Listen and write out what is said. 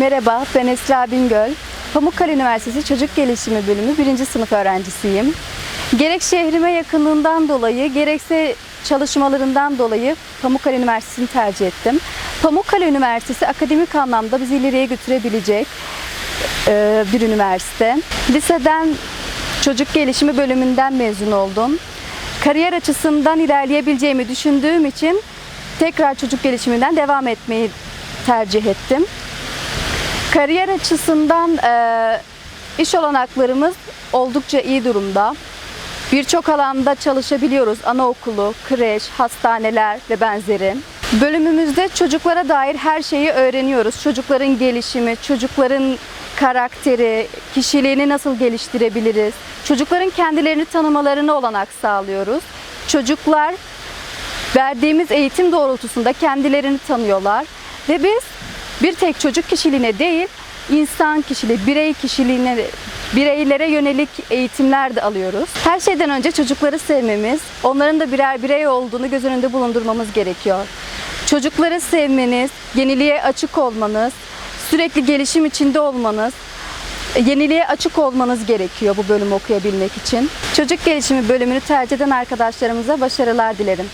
Merhaba, ben Esra Bingöl. Pamukkale Üniversitesi Çocuk Gelişimi Bölümü 1. sınıf öğrencisiyim. Gerek şehrime yakınlığından dolayı, gerekse çalışmalarından dolayı Pamukkale Üniversitesi'ni tercih ettim. Pamukkale Üniversitesi akademik anlamda bizi ileriye götürebilecek e, bir üniversite. Liseden çocuk gelişimi bölümünden mezun oldum. Kariyer açısından ilerleyebileceğimi düşündüğüm için tekrar çocuk gelişiminden devam etmeyi tercih ettim. Kariyer açısından e, iş olanaklarımız oldukça iyi durumda. Birçok alanda çalışabiliyoruz. Anaokulu, kreş, hastaneler ve benzeri. Bölümümüzde çocuklara dair her şeyi öğreniyoruz. Çocukların gelişimi, çocukların karakteri, kişiliğini nasıl geliştirebiliriz? Çocukların kendilerini tanımalarına olanak sağlıyoruz. Çocuklar verdiğimiz eğitim doğrultusunda kendilerini tanıyorlar ve biz bir tek çocuk kişiliğine değil, insan kişiliği, birey kişiliğine, bireylere yönelik eğitimler de alıyoruz. Her şeyden önce çocukları sevmemiz, onların da birer birey olduğunu göz önünde bulundurmamız gerekiyor. Çocukları sevmeniz, yeniliğe açık olmanız, sürekli gelişim içinde olmanız, yeniliğe açık olmanız gerekiyor bu bölümü okuyabilmek için. Çocuk gelişimi bölümünü tercih eden arkadaşlarımıza başarılar dilerim.